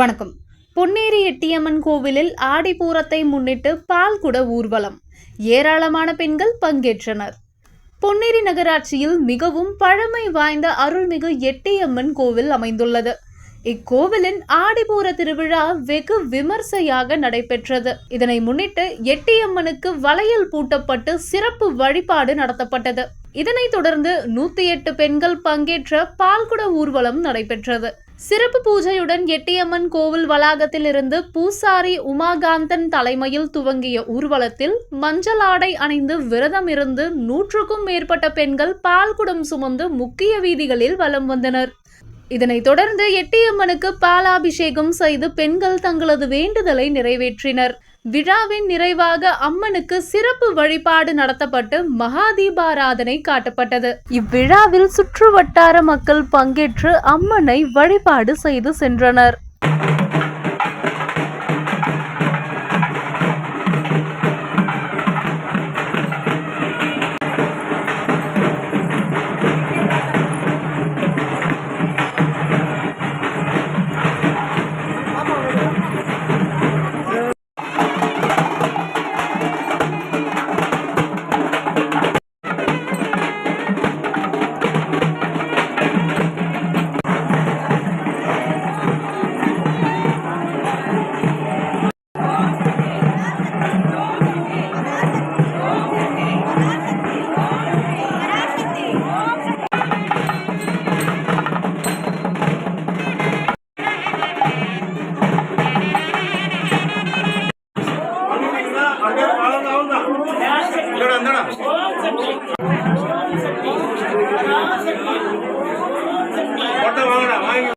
வணக்கம். பொன்னேரி எட்டியம்மன் கோவிலில் ஆடிப்பூரத்தை முன்னிட்டு பால்குட ஊர்வலம். ஏராளமான பெண்கள் பங்கேற்றனர். பொன்னேரி நகராட்சியில் மிகவும் பழமை வாய்ந்த அருள்மிகு எட்டியம்மன் கோவில் அமைந்துள்ளது. இக்கோவிலின் ஆடிபூர திருவிழா வெகு விமர்சையாக நடைபெற்றது. இதனை முன்னிட்டு எட்டியம்மனுக்கு வளையல் பூட்டப்பட்டு சிறப்பு வழிபாடு நடத்தப்பட்டது. இதனைத் தொடர்ந்து நூத்தி எட்டு பெண்கள் பங்கேற்ற பால்குட ஊர்வலம் நடைபெற்றது. சிறப்பு பூஜையுடன் எட்டியம்மன் கோவில் வளாகத்தில் இருந்து பூசாரி உமாகாந்தன் தலைமையில் துவங்கிய ஊர்வலத்தில் மஞ்சள் ஆடை அணிந்து விரதம் இருந்து நூற்றுக்கும் மேற்பட்ட பெண்கள் பால்குடம் சுமந்து முக்கிய வீதிகளில் வலம் வந்தனர். இதனைத் தொடர்ந்து எட்டியம்மனுக்கு பாலாபிஷேகம் செய்து பெண்கள் தங்களது வேண்டுதலை நிறைவேற்றினர். விழாவின் நிறைவாக அம்மனுக்கு சிறப்பு வழிபாடு நடத்தப்பட்டு மகாதீபாராதனை காட்டப்பட்டது. இவ்விழாவில் சுற்று வட்டார மக்கள் பங்கேற்று அம்மனை வழிபாடு செய்து சென்றனர். வாங்கடா வாங்கி.